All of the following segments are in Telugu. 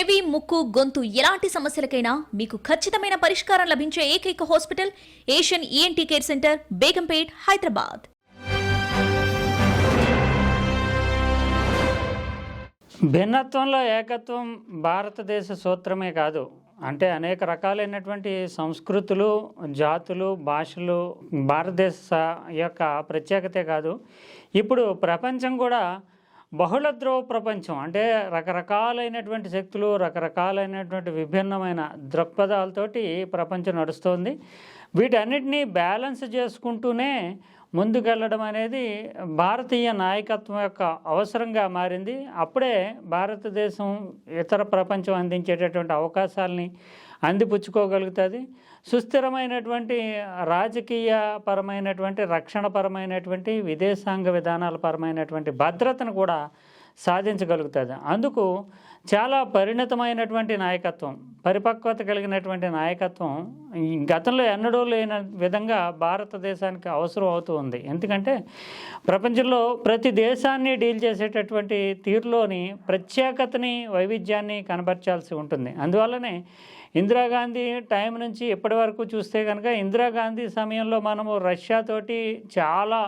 చెవి ముక్కు గొంతు ఎలాంటి సమస్యలకైనా మీకు ఖచ్చితమైన పరిష్కారం లభించే ఏకైక hospital Asian ENT care centre Begumpet Hyderabad. భిన్నత్వంలో ఏకత్వం భారతదేశ సూత్రమే కాదు. అంటే అనేక రకాలైనటువంటి సంస్కృతులు జాతులు భాషలు భారతదేశ యొక్క ప్రత్యేకతే కాదు. ఇప్పుడు ప్రపంచం కూడా బహుళ ధ్రువ ప్రపంచం అంటే రకరకాలైనటువంటి శక్తులు రకరకాలైనటువంటి విభిన్నమైన దృక్పథాలతోటి ప్రపంచం నడుస్తోంది. వీటన్నిటినీ బ్యాలెన్స్ చేసుకుంటూనే ముందుకెళ్ళడం అనేది భారతీయ నాయకత్వం యొక్క అవసరంగా మారింది. అప్పుడే భారతదేశం ఇతర ప్రపంచం అందించేటటువంటి అవకాశాలని అందిపుచ్చుకోగలుగుతుంది. సుస్థిరమైనటువంటి రాజకీయ పరమైనటువంటి రక్షణ పరమైనటువంటి విదేశాంగ విధానాల పరమైనటువంటి భద్రతను కూడా సాధించగలుగుతుంది. అందుకు చాలా పరిణితమైనటువంటి నాయకత్వం పరిపక్వత కలిగినటువంటి నాయకత్వం ఈ గతంలో ఎన్నడూ లేని విధంగా భారతదేశానికి అవసరం అవుతూ ఉంది. ఎందుకంటే ప్రపంచంలో ప్రతి దేశాన్ని డీల్ చేసేటటువంటి తీరులోని ప్రత్యేకతని వైవిధ్యాన్ని కనబర్చాల్సి ఉంటుంది. అందువల్లనే ఇందిరాగాంధీ టైం నుంచి ఇప్పటి వరకు చూస్తే కనుక ఇందిరాగాంధీ సమయంలో మనము రష్యాతోటి చాలా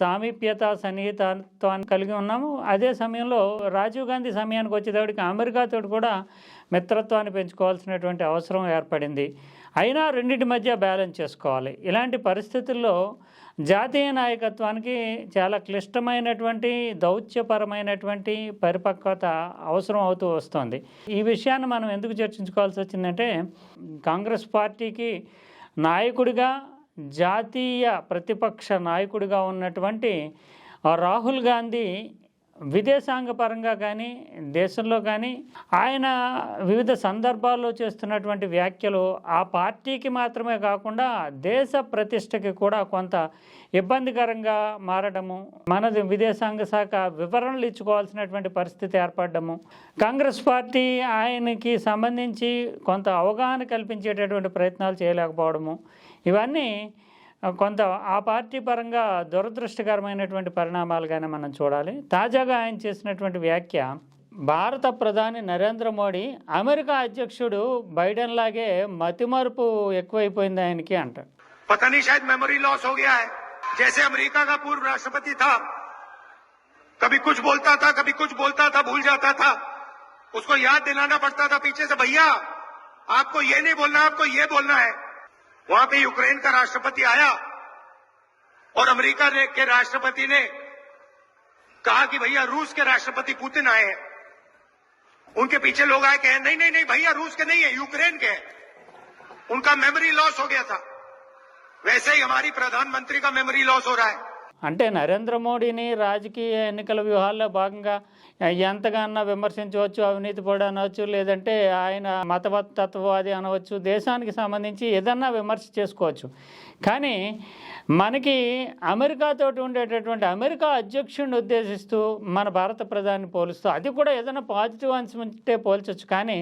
సామీప్యత సన్నిహితత్వాన్ని కలిగి ఉన్నాము. అదే సమయంలో రాజీవ్ గాంధీ సమయానికి వచ్చేటప్పటికి అమెరికాతో కూడా మిత్రత్వాన్ని పెంచుకోవాల్సినటువంటి అవసరం ఏర్పడింది. అయినా రెండింటి మధ్య బ్యాలెన్స్ చేసుకోవాలి. ఇలాంటి పరిస్థితుల్లో జాతీయ నాయకత్వానికి చాలా క్లిష్టమైనటువంటి దౌత్యపరమైనటువంటి పరిపక్వత అవసరం అవుతూ వస్తుంది. ఈ విషయాన్ని మనం ఎందుకు చర్చించుకోవాల్సి వచ్చిందంటే కాంగ్రెస్ పార్టీకి నాయకుడిగా జాతీయ ప్రతిపక్ష నాయకుడిగా ఉన్నటువంటి రాహుల్ గాంధీ విదేశాంగ పరంగా కానీ దేశంలో కానీ ఆయన వివిధ సందర్భాల్లో చేస్తున్నటువంటి వ్యాఖ్యలు ఆ పార్టీకి మాత్రమే కాకుండా దేశ ప్రతిష్టకి కూడా కొంత ఇబ్బందికరంగా మారడము మనది విదేశాంగ శాఖ వివరణలు ఇచ్చుకోవాల్సినటువంటి పరిస్థితి ఏర్పడము కాంగ్రెస్ పార్టీ ఆయనకి సంబంధించి కొంత అవగాహన కల్పించేటటువంటి ప్రయత్నాలు చేయలేకపోవడము. ఇవన్నీ కొంత ఆ పార్టీ పరంగా దురదృష్టకరమైనటువంటి పరిణామాలుగానే మనం చూడాలి తాజాగా ఆయన చేసినటువంటి వ్యాఖ్య భారత ప్రధాని నరేంద్ర మోడీ అమెరికా అధ్యక్షుడు బైడెన్ లాగే మతిమరుపు ఎక్కువైపోయింది ఆయనకి అంటాడు पता नहीं शायद मेमोरी लॉस हो गया है जैसे अमेरिका का पूर्व राष्ट्रपति था कभी कुछ बोलता था कभी कुछ बोलता था भूल जाता था उसको याद दिलाना पड़ता था पीछे से भैया आपको ये नहीं बोलना आपको ये बोलना है वहाँ पे यूक्रेन का राष्ट्रपति आया और अमेरिका के राष्ट्रपति ने कहा कि भैया रूस के राष्ट्रपति पुतिन आए हैं। उनके पीछे लोग आए कहे, नहीं नहीं नहीं, भैया रूस के नहीं है, यूक्रेन के हैं। उनका मेमोरी लॉस हो गया था। वैसे ही हमारी प्रधानमंत्री का मेमोरी लॉस हो रहा है। అంటే నరేంద్ర మోడీని రాజకీయ ఎన్నికల వ్యూహాల్లో భాగంగా ఎంతగానో విమర్శించవచ్చు అవినీతి పడి అనవచ్చు లేదంటే ఆయన మతతత్వవాది అనవచ్చు దేశానికి సంబంధించి ఏదన్నా విమర్శ చేసుకోవచ్చు. కానీ మనకి అమెరికాతో ఉండేటటువంటి అమెరికా అధ్యక్షుడిని ఉద్దేశిస్తూ మన భారత ప్రధాని పోలుస్తూ అది కూడా ఏదైనా పాజిటివ్ అంశం ఉంటే పోల్చొచ్చు. కానీ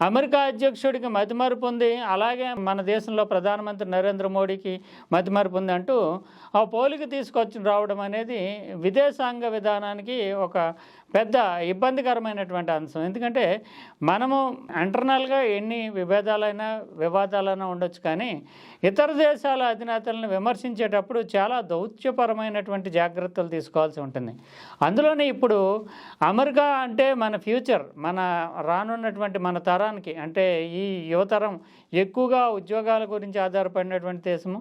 అమెరికా అధ్యక్షుడికి మతిమరుపు ఉంది. అలాగే మన దేశంలో ప్రధానమంత్రి నరేంద్ర మోడీకి మతిమరుపు ఉంది అంటూ ఆ పోలికి తీసుకొచ్చి రావడం అనేది విదేశాంగ విధానానికి ఒక పెద్ద ఇబ్బందికరమైనటువంటి అంశం. ఎందుకంటే మనము ఇంటర్నల్గా ఎన్ని విభేదాలైనా వివాదాలైనా ఉండొచ్చు కానీ ఇతర దేశాల అధినేతలను విమర్శించేటప్పుడు చాలా దౌత్యపరమైనటువంటి జాగ్రత్తలు తీసుకోవాల్సి ఉంటుంది. అందులోనే ఇప్పుడు అమెరికా అంటే మన ఫ్యూచర్ మన రానున్నటువంటి మన తరానికి అంటే ఈ యువతరం ఎక్కువగా ఉద్యోగాల గురించి ఆధారపడినటువంటి దేశము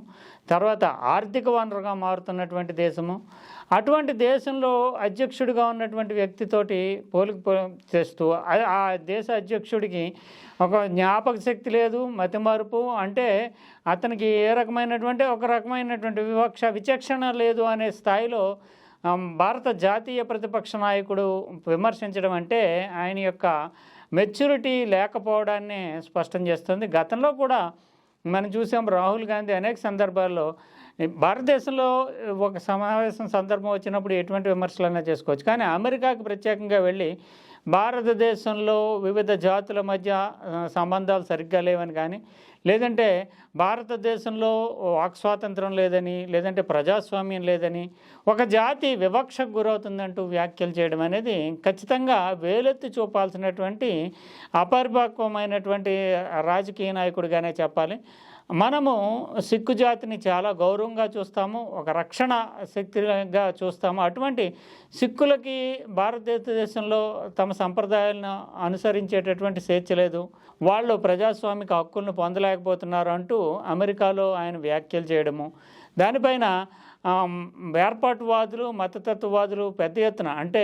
తర్వాత ఆర్థిక వనరుగా మారుతున్నటువంటి దేశము. అటువంటి దేశంలో అధ్యక్షుడిగా ఉన్నటువంటి వ్యక్తితోటి పోలిక చేస్తూ ఆ- దేశ అధ్యక్షుడికి ఒక జ్ఞాపక శక్తి లేదు మతిమరుపు అంటే అతనికి ఏ రకమైనటువంటి ఒక రకమైనటువంటి వివక్ష విచక్షణ లేదు అనే స్థాయిలో భారత జాతీయ ప్రతిపక్ష నాయకుడు విమర్శించడం అంటే ఆయన యొక్క మెచ్యూరిటీ లేకపోవడాన్ని స్పష్టం చేస్తుంది. గతంలో కూడా మనం చూసాం రాహుల్ గాంధీ అనేక సందర్భాల్లో భారతదేశంలో ఒక సమావేశం సందర్భం వచ్చినప్పుడు ఎటువంటి విమర్శలైనా చేసుకోవచ్చు. కానీ అమెరికాకి ప్రత్యేకంగా వెళ్ళి భారతదేశంలో వివిధ జాతుల మధ్య సంబంధాలు సరిగ్గా లేవని కానీ లేదంటే భారతదేశంలో వాక్ స్వాతంత్రం లేదని లేదంటే ప్రజాస్వామ్యం లేదని ఒక జాతి వివక్షకు గురవుతుందంటూ వ్యాఖ్యలు చేయడం అనేది ఖచ్చితంగా వేలెత్తి చూపాల్సినటువంటి అపరిపక్వమైనటువంటి రాజకీయ నాయకుడిగానే చెప్పాలి. మనము సిక్కు జాతిని చాలా గౌరవంగా చూస్తాము ఒక రక్షణ శక్తిగా చూస్తాము. అటువంటి సిక్కులకి భారతదేశంలో తమ సంప్రదాయాలను అనుసరించేటటువంటి స్వేచ్ఛ లేదు. వాళ్ళు ప్రజాస్వామిక హక్కులను పొందలేకపోతున్నారు అంటూ అమెరికాలో ఆయన వ్యాఖ్యలు చేయడము. దానిపైన ఆమ్, ఏర్పాటువాదులు మతతత్వవాదులు పెద్ద ఎత్తున అంటే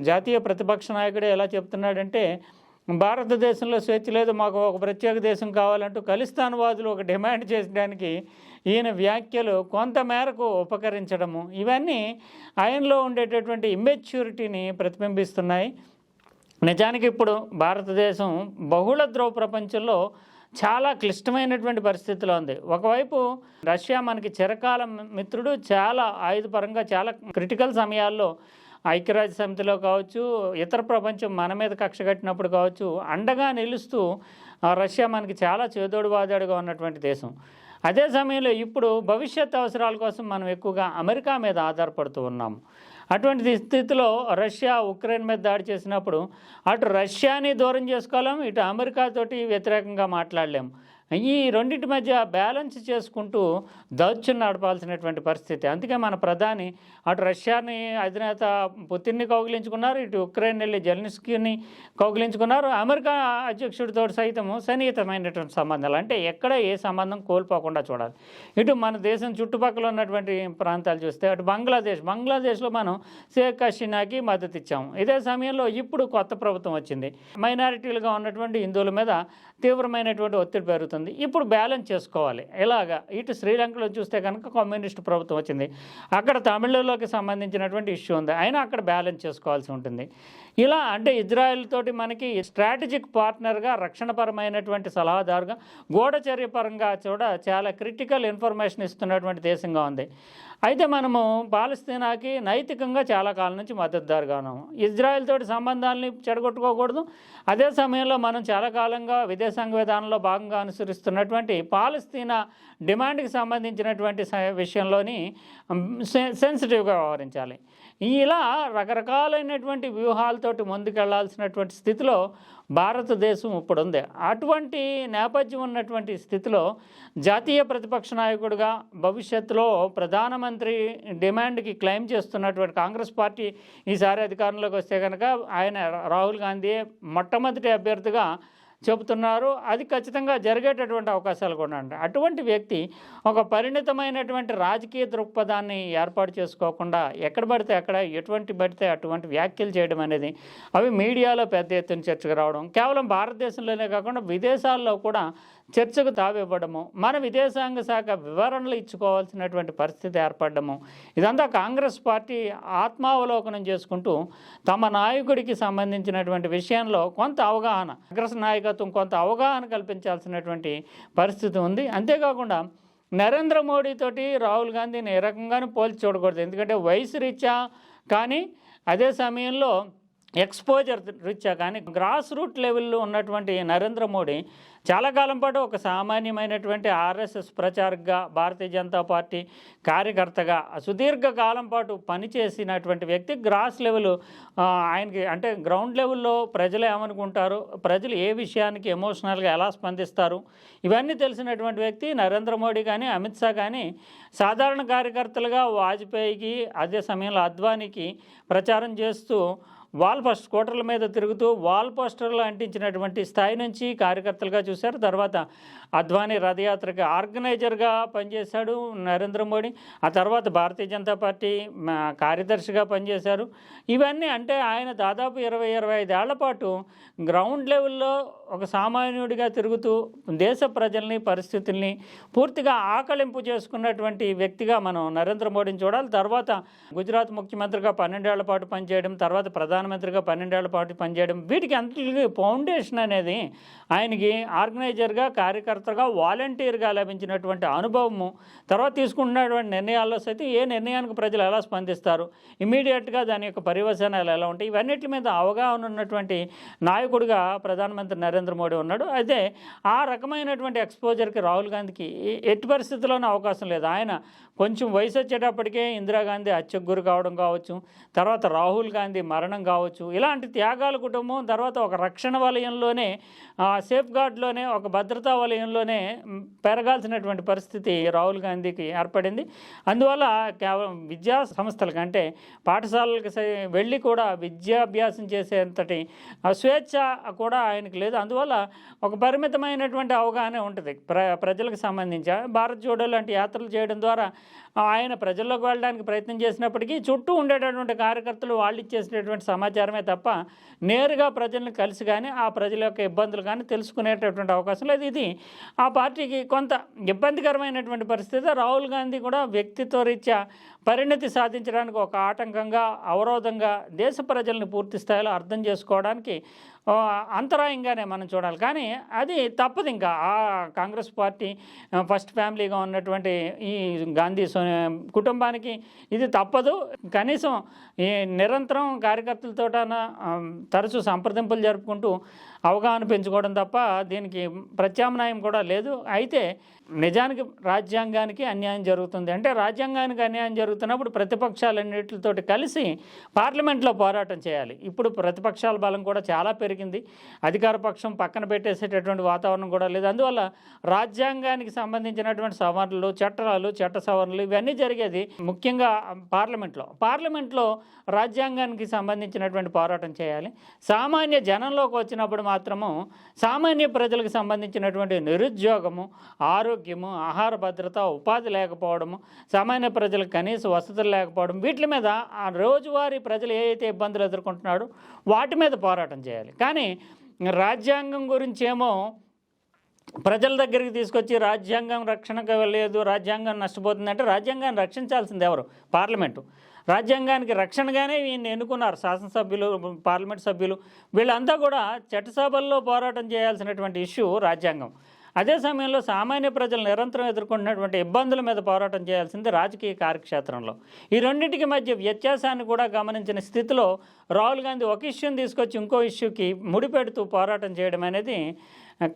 జాతీయ ప్రతిపక్ష నాయకుడే ఎలా చెప్తున్నాడంటే భారతదేశంలో స్వేచ్ఛ లేదు మాకు ఒక ప్రత్యేక దేశం కావాలంటూ ఖలిస్తాన్వాదులు ఒక డిమాండ్ చేసడానికి ఈయన వ్యాఖ్యలు కొంత మేరకు ఉపకరించడము. ఇవన్నీ ఆయనలో ఉండేటటువంటి ఇమ్మెచ్యూరిటీని ప్రతిబింబిస్తున్నాయి. నిజానికి ఇప్పుడు భారతదేశం బహుళ ధ్రువ ప్రపంచంలో చాలా క్లిష్టమైనటువంటి పరిస్థితిలో ఉంది. ఒకవైపు రష్యా మనకి చిరకాల మిత్రుడు చాలా ఆయుధపరంగా చాలా క్రిటికల్ సమయాల్లో ఐక్యరాజ్య సమితిలో కావచ్చు ఇతర ప్రపంచం మన మీద కక్ష కట్టినప్పుడు కావచ్చు అండగా నిలుస్తూ ఆ, రష్యా మనకి చాలా చేదోడు వాదాడుగా ఉన్నటువంటి దేశం. అదే సమయంలో ఇప్పుడు భవిష్యత్ అవసరాల కోసం మనం ఎక్కువగా అమెరికా మీద ఆధారపడుతూ ఉన్నాము అటువంటి స్థితిలో రష్యా ఉక్రెయిన్ మీద దాడి చేసినప్పుడు అటు రష్యాని దూరం చేసుకోలేము ఇటు అమెరికాతోటి వ్యతిరేకంగా మాట్లాడలేం. ఈ రెండింటి మధ్య బ్యాలెన్స్ చేసుకుంటూ దౌత్యం నడపాల్సినటువంటి పరిస్థితి. అందుకే మన ప్రధాని అటు రష్యాని అధినేత పుతిన్ని కౌగిలించుకున్నారు ఇటు ఉక్రెయిన్ వెళ్ళి జెలెన్స్కీని కౌగిలించుకున్నారు అమెరికా అధ్యక్షుడితో సైతము సన్నిహితమైనటువంటి సంబంధాలు. అంటే ఎక్కడ ఏ సంబంధం కోల్పోకుండా చూడాలి. ఇటు మన దేశం చుట్టుపక్కల ఉన్నటువంటి ప్రాంతాలు చూస్తే అటు బంగ్లాదేశ్. బంగ్లాదేశ్లో మనం షేక్ హసీనాకి మద్దతు ఇచ్చాము. ఇదే సమయంలో ఇప్పుడు కొత్త ప్రభుత్వం వచ్చింది. మైనారిటీలుగా ఉన్నటువంటి హిందువుల మీద తీవ్రమైనటువంటి ఒత్తిడి పెరుగుతుంది. ఇప్పుడు బ్యాలెన్స్ చేసుకోవాలి. ఇలాగా ఇటు శ్రీలంకలో చూస్తే కనుక కమ్యూనిస్ట్ ప్రభుత్వం వచ్చింది. అక్కడ తమిళలోకి సంబంధించినటువంటి ఇష్యూ ఉంది. అయినా అక్కడ బ్యాలెన్స్ చేసుకోవాల్సి ఉంటుంది. ఇలా అంటే ఇజ్రాయెల్ తోటి మనకి స్ట్రాటజిక్ పార్ట్నర్గా రక్షణపరమైనటువంటి సలహాదారుగా గూఢచర్య పరంగా కూడా చాలా క్రిటికల్ ఇన్ఫర్మేషన్ ఇస్తున్నటువంటి దేశంగా ఉంది. అయితే మనము పాలస్తీనాకి నైతికంగా చాలా కాలం నుంచి మద్దతుదారుగా ఉన్నాము. ఇజ్రాయెల్ తోటి సంబంధాలని చెడగొట్టుకోకూడదు. అదే సమయంలో మనం చాలా కాలంగా విదేశాంగ విధానంలో భాగంగా అనుసరిస్తున్నటువంటి పాలస్తీనా డిమాండ్కి సంబంధించినటువంటి విషయంలోని సెన్సిటివ్గా వ్యవహరించాలి. ఇలా రకరకాలైనటువంటి వ్యూహాలతోటి ముందుకెళ్ళాల్సినటువంటి స్థితిలో భారతదేశం ఇప్పుడు ఉంది అటువంటి నేపథ్యం ఉన్నటువంటి స్థితిలో జాతీయ ప్రతిపక్ష నాయకుడిగా భవిష్యత్తులో ప్రధానమంత్రి డిమాండ్కి క్లెయిమ్ చేస్తున్నటువంటి కాంగ్రెస్ పార్టీ ఈసారి అధికారంలోకి వస్తే కనుక ఆయన రాహుల్ గాంధీ మొట్టమొదటి అభ్యర్థిగా చెబుతున్నారు. అది ఖచ్చితంగా జరిగేటటువంటి అవకాశాలు కూడా ఉంటాయి అటువంటి వ్యక్తి ఒక పరిణితమైనటువంటి రాజకీయ దృక్పథాన్ని ఏర్పాటు చేసుకోకుండా ఎక్కడ పడితే అక్కడ ఎటువంటి పడితే అటువంటి వ్యాఖ్యలు చేయడం అనేది అవి మీడియాలో పెద్ద ఎత్తున చర్చకు రావడం. కేవలం భారతదేశంలోనే కాకుండా విదేశాల్లో కూడా చర్చకు తావివ్వడము మన విదేశాంగ శాఖ వివరణలు ఇచ్చుకోవాల్సినటువంటి పరిస్థితి ఏర్పడము ఇదంతా కాంగ్రెస్ పార్టీ ఆత్మావలోకనం చేసుకుంటూ తమ నాయకుడికి సంబంధించినటువంటి విషయంలో కొంత అవగాహన కాంగ్రెస్ నాయకత్వం కొంత అవగాహన కల్పించాల్సినటువంటి పరిస్థితి ఉంది. అంతేకాకుండా నరేంద్ర మోడీతోటి రాహుల్ గాంధీని ఏ రకంగానూ పోల్చి చూడకూడదు. ఎందుకంటే వయసు రీత్యా కానీ అదే సమయంలో ఎక్స్పోజర్ రీత్యా కానీ గ్రాస్ రూట్ లెవెల్లో ఉన్నటువంటి నరేంద్ర మోడీ చాలా కాలం పాటు ఒక సామాన్యమైనటువంటి ఆర్ఎస్ఎస్ ప్రచారకగా భారతీయ జనతా పార్టీ కార్యకర్తగా సుదీర్ఘ కాలం పాటు పనిచేసినటువంటి వ్యక్తి గ్రాస్ లెవెల్ ఆయనకి అంటే గ్రౌండ్ లెవెల్లో ప్రజలు ఏమనుకుంటారు? ప్రజలు ఏ విషయానికి ఎమోషనల్గా ఎలా స్పందిస్తారు? ఇవన్నీ తెలిసినటువంటి వ్యక్తి నరేంద్ర మోడీ కానీ అమిత్ షా కానీ సాధారణ కార్యకర్తలుగా వాజ్పేయికి అదే సమయంలో అద్వానీకి ప్రచారం చేస్తూ వాల్ పోస్ట్ స్కూటర్ల మీద తిరుగుతూ వాల్ పోస్టర్లు అంటించినటువంటి స్థాయి నుంచి కార్యకర్తలుగా చూశారు. తర్వాత అద్వానీ రథయాత్రకి ఆర్గనైజర్గా పనిచేశాడు నరేంద్ర మోడీ. ఆ తర్వాత భారతీయ జనతా పార్టీ కార్యదర్శిగా పనిచేశారు. ఇవన్నీ అంటే ఆయన దాదాపు ఇరవై ఇరవై ఐదేళ్ళ పాటు గ్రౌండ్ లెవెల్లో ఒక సామాన్యుడిగా తిరుగుతూ దేశ ప్రజల్ని పరిస్థితుల్ని పూర్తిగా ఆకలింపు చేసుకున్నటువంటి వ్యక్తిగా మనం నరేంద్ర మోడీని చూడాలి. తర్వాత గుజరాత్ ముఖ్యమంత్రిగా పన్నెండేళ్ళ పాటు పనిచేయడం తర్వాత ప్రధానమంత్రిగా పన్నెండేళ్ళ పాటు పనిచేయడం వీటికి అంతటికి ఫౌండేషన్ అనేది ఆయనకి ఆర్గనైజర్గా కార్యకర్త కార్యకర్తగా వాలంటీర్గా లభించినటువంటి అనుభవము తర్వాత తీసుకుంటున్నటువంటి నిర్ణయాల్లో సైతం ఏ నిర్ణయానికి ప్రజలు ఎలా స్పందిస్తారు? ఇమీడియట్గా దాని యొక్క పరివర్శనాలు ఎలా ఉంటాయి? ఇవన్నిటి మీద అవగాహన ఉన్నటువంటి నాయకుడిగా ప్రధానమంత్రి నరేంద్ర మోడీ ఉన్నాడు. అయితే ఆ రకమైనటువంటి ఎక్స్పోజర్కి రాహుల్ గాంధీకి ఎట్టి పరిస్థితుల్లోనూ అవకాశం లేదు. ఆయన కొంచెం వయసు వచ్చేటప్పటికే ఇందిరాగాంధీ హత్యకు గురి కావడం కావచ్చు తర్వాత రాహుల్ గాంధీ మరణం కావచ్చు ఇలాంటి త్యాగాల కుటుంబం తర్వాత ఒక రక్షణ వలయంలోనే సేఫ్ గార్డ్లోనే ఒక భద్రతా వలయంలో మ్, పెరగాల్సినటువంటి పరిస్థితి రాహుల్ గాంధీకి ఏర్పడింది. అందువల్ల కేవలం విద్యా సంస్థలకు అంటే పాఠశాలలకు వెళ్ళి కూడా విద్యాభ్యాసం చేసేంతటి స్వేచ్ఛ కూడా ఆయనకు లేదు. అందువల్ల ఒక పరిమితమైనటువంటి అవగాహన ఉంటుంది. ప్ర ప్రజలకు సంబంధించి భారత్ జోడో లాంటి యాత్రలు చేయడం ద్వారా ఆయన ప్రజల్లోకి వెళ్ళడానికి ప్రయత్నం చేసినప్పటికీ చుట్టూ ఉండేటటువంటి కార్యకర్తలు వాళ్ళు ఇచ్చేసినటువంటి సమాచారమే తప్ప నేరుగా ప్రజల్ని కలిసి కానీ ఆ ప్రజల యొక్క ఇబ్బందులు కానీ తెలుసుకునేటటువంటి అవకాశం లేదు. ఇది ఆ పార్టీకి కొంత ఇబ్బందికరమైనటువంటి పరిస్థితి. రాహుల్ గాంధీ కూడా వ్యక్తిత్వ రీత్యా పరిణతి సాధించడానికి ఒక ఆటంకంగా అవరోధంగా దేశ ప్రజల్ని పూర్తి స్థాయిలో అర్థం చేసుకోవడానికి అంతరాయంగానే మనం చూడాలి. కానీ అది తప్పదు ఇంకా. ఆ కాంగ్రెస్ పార్టీ ఫస్ట్ ఫ్యామిలీగా ఉన్నటువంటి ఈ గాంధీ కుటుంబానికి ఇది తప్పదు. కనీసం ఈ నిరంతరం కార్యకర్తలతో తరచూ సంప్రదింపులు జరుపుకుంటూ అవగాహన పెంచుకోవడం తప్ప దీనికి ప్రత్యామ్నాయం కూడా లేదు. అయితే నిజానికి రాజ్యాంగానికి అన్యాయం జరుగుతుంది. అంటే రాజ్యాంగానికి అన్యాయం జరుగుతున్నప్పుడు ప్రతిపక్షాలన్నిటితోటి కలిసి పార్లమెంట్లో పోరాటం చేయాలి. ఇప్పుడు ప్రతిపక్షాల బలం కూడా చాలా పెరిగింది. అధికార పక్షం పక్కన పెట్టేసేటటువంటి వాతావరణం కూడా లేదు. అందువల్ల రాజ్యాంగానికి సంబంధించినటువంటి సవరణలు చట్టాలు చట్ట సవరణలు ఇవన్నీ జరిగేది ముఖ్యంగా పార్లమెంట్లో. పార్లమెంట్లో రాజ్యాంగానికి సంబంధించినటువంటి పోరాటం చేయాలి. సామాన్య జనంలోకి వచ్చినప్పుడు మాత్రము సామాన్య ప్రజలకు సంబంధించినటువంటి నిరుద్యోగము అనారోగ్యము ఆహార భద్రత ఉపాధి లేకపోవడము సామాన్య ప్రజలకు కనీస వసతులు లేకపోవడం వీటి మీద ఆ రోజువారీ ప్రజలు ఏదైతే ఇబ్బందులు ఎదుర్కొంటున్నాడో వాటి మీద పోరాటం చేయాలి. కానీ రాజ్యాంగం గురించి ఏమో ప్రజల దగ్గరికి తీసుకొచ్చి రాజ్యాంగం రక్షణకు లేదు రాజ్యాంగం నష్టపోతుందంటే రాజ్యాంగాన్ని రక్షించాల్సింది ఎవరు? పార్లమెంటు. రాజ్యాంగానికి రక్షణగానే ఈయన్ని ఎన్నుకున్నారు శాసనసభ్యులు పార్లమెంట్ సభ్యులు. వీళ్ళంతా కూడా చట్టసభల్లో పోరాటం చేయాల్సినటువంటి ఇష్యూ రాజ్యాంగం. అదే సమయంలో సామాన్య ప్రజలు నిరంతరం ఎదుర్కొంటున్నటువంటి ఇబ్బందుల మీద పోరాటం చేయాల్సింది రాజకీయ కార్యక్షేత్రంలో. ఈ రెండింటికి మధ్య వ్యత్యాసాన్ని కూడా గమనించిన స్థితిలో రాహుల్ గాంధీ ఒక ఇష్యూని తీసుకొచ్చి ఇంకో ఇష్యూకి ముడిపెడుతూ పోరాటం చేయడం అనేది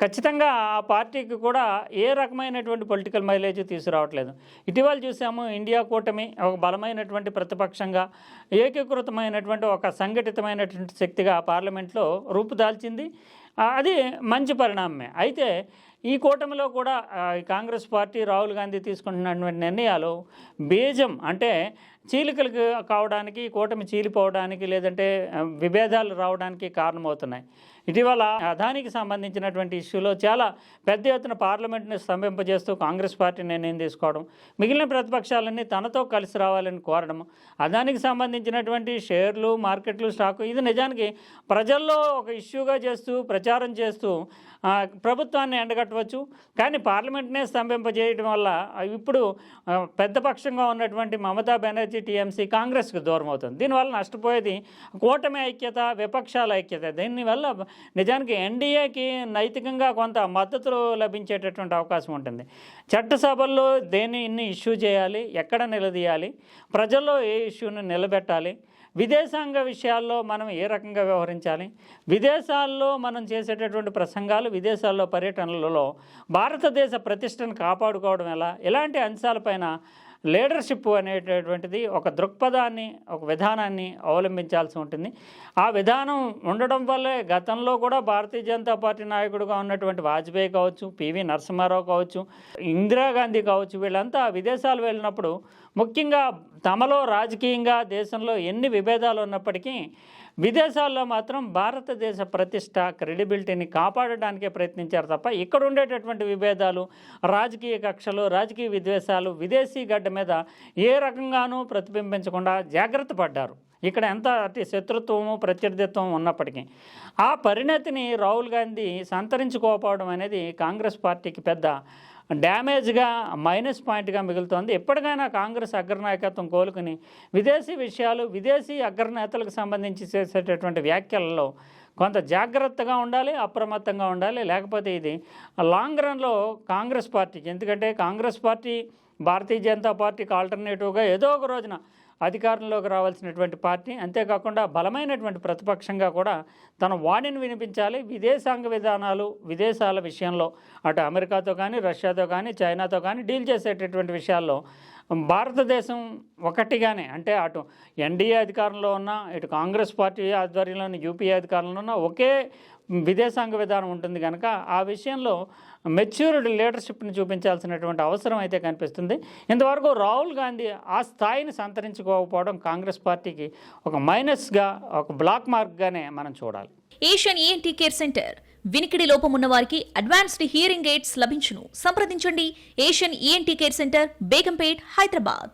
ఖచ్చితంగా ఆ పార్టీకి కూడా ఏ రకమైనటువంటి పొలిటికల్ మైలేజ్ తీసుకురావట్లేదు. ఇటీవల చూసాము ఇండియా కూటమి ఒక బలమైనటువంటి ప్రతిపక్షంగా ఏకీకృతమైనటువంటి ఒక సంఘటితమైనటువంటి శక్తిగా పార్లమెంట్లో రూపుదాల్చింది అది మంచి పరిణామమే. అయితే ఈ కూటమిలో కూడా కాంగ్రెస్ పార్టీ రాహుల్ గాంధీ తీసుకుంటున్నటువంటి నిర్ణయాలు బీజం అంటే చీలికలు కావడానికి కూటమి చీలిపోవడానికి లేదంటే విభేదాలు రావడానికి కారణమవుతున్నాయి. ఇటీవల అదానికి సంబంధించినటువంటి ఇష్యూలో చాలా పెద్ద ఎత్తున పార్లమెంట్ని స్తంభింపజేస్తూ కాంగ్రెస్ పార్టీ నిర్ణయం తీసుకోవడం మిగిలిన ప్రతిపక్షాలన్నీ తనతో కలిసి రావాలని కోరడం అదానికి సంబంధించినటువంటి షేర్లు మార్కెట్లు స్టాకు ఇది నిజానికి ప్రజల్లో ఒక ఇష్యూగా చేస్తూ ప్రచారం చేస్తూ ప్రభుత్వాన్ని ఎండగట్టవచ్చు. కానీ పార్లమెంట్నే స్తంభింపజేయడం వల్ల ఇప్పుడు పెద్ద పక్షంగా ఉన్నటువంటి మమతా బెనర్జీ టీఎంసీ కాంగ్రెస్కి దూరం అవుతుంది దీనివల్ల నష్టపోయేది కూటమి ఐక్యత విపక్షాల ఐక్యత. దీనివల్ల నిజానికి ఎన్డీఏకి నైతికంగా కొంత మద్దతు లభించేటటువంటి అవకాశం ఉంటుంది. చట్టసభల్లో దేన్ని ఇన్ని ఇష్యూ చేయాలి? ఎక్కడ నిలదీయాలి? ప్రజల్లో ఏ ఇష్యూను నిలబెట్టాలి? విదేశాంగ విషయాల్లో మనం ఏ రకంగా వ్యవహరించాలి? విదేశాల్లో మనం చేసేటటువంటి ప్రసంగాలు విదేశాల్లో పర్యటనలలో భారతదేశ ప్రతిష్టను కాపాడుకోవడం ఎలా? ఇలాంటి అంశాలపైన లీడర్షిప్ అనేటటువంటిది ఒక దృక్పథాన్ని ఒక విధానాన్ని అవలంబించాల్సి ఉంటుంది. ఆ విధానం ఉండడం వల్లే గతంలో కూడా భారతీయ జనతా పార్టీ నాయకుడుగా ఉన్నటువంటి వాజ్పేయి కావచ్చు పివి నరసింహారావు కావచ్చు ఇందిరాగాంధీ కావచ్చు వీళ్ళంతా విదేశాలు వెళ్ళినప్పుడు ముఖ్యంగా తమలో రాజకీయంగా దేశంలో ఎన్ని విభేదాలు ఉన్నప్పటికీ విదేశాల్లో మాత్రం భారతదేశ ప్రతిష్ట క్రెడిబిలిటీని కాపాడడానికే ప్రయత్నించారు తప్ప ఇక్కడ ఉండేటటువంటి విభేదాలు రాజకీయ కక్షలు రాజకీయ విద్వేషాలు విదేశీ గడ్డ మీద ఏ రకంగానూ ప్రతిబింబించకుండా జాగ్రత్త పడ్డారు. ఇక్కడ ఎంత అతి శత్రుత్వము ప్రత్యర్థిత్వం ఉన్నప్పటికీ. ఆ పరిణతిని రాహుల్ గాంధీ సంతరించుకోకపోవడం అనేది కాంగ్రెస్ పార్టీకి పెద్ద డ్యామేజ్గా మైనస్ పాయింట్గా మిగులుతోంది. ఎప్పటికైనా కాంగ్రెస్ అగ్రనాయకత్వం కోలుకుని విదేశీ విషయాలు విదేశీ అగ్రనేతలకు సంబంధించి చేసేటటువంటి వ్యాఖ్యలలో కొంత జాగ్రత్తగా ఉండాలి అప్రమత్తంగా ఉండాలి. లేకపోతే ఇది లాంగ్ రన్లో కాంగ్రెస్ పార్టీకి ఎందుకంటే కాంగ్రెస్ పార్టీ భారతీయ జనతా పార్టీకి ఆల్టర్నేటివ్గా ఏదో ఒక రోజున అధికారంలోకి రావాల్సినటువంటి పార్టీ అంతేకాకుండా బలమైనటువంటి ప్రతిపక్షంగా కూడా తన వాణిని వినిపించాలి. విదేశాంగ విధానాలు విదేశాల విషయంలో అటు అమెరికాతో కానీ రష్యాతో కానీ చైనాతో కానీ డీల్ చేసేటటువంటి విషయాల్లో భారతదేశం ఒకటిగానే అంటే అటు ఎన్డీఏ అధికారంలో ఉన్న ఇటు కాంగ్రెస్ పార్టీ ఆధ్వర్యంలోని యూపీఏ అధికారంలో ఉన్న ఒకే విదేశాంగ విధానం ఉంటుంది కనుక ఆ విషయంలో మెచ్యూర్డ్ లీడర్షిప్ని చూపించాల్సినటువంటి అవసరం అయితే కనిపిస్తుంది. ఇంతవరకు రాహుల్ గాంధీ ఆ స్థాయిని సంతరించుకోకపోవడం కాంగ్రెస్ పార్టీకి ఒక మైనస్గా ఒక బ్లాక్ మార్క్గానే మనం చూడాలి. ఏషియన్ ఈఎన్టీ కేర్ సెంటర్ వినికిడి లోపం ఉన్నవారికి అడ్వాన్స్డ్ హియరింగ్ ఎయిడ్స్ లభించును. సంప్రదించండి. Asian ENT care centre Begumpet Hyderabad.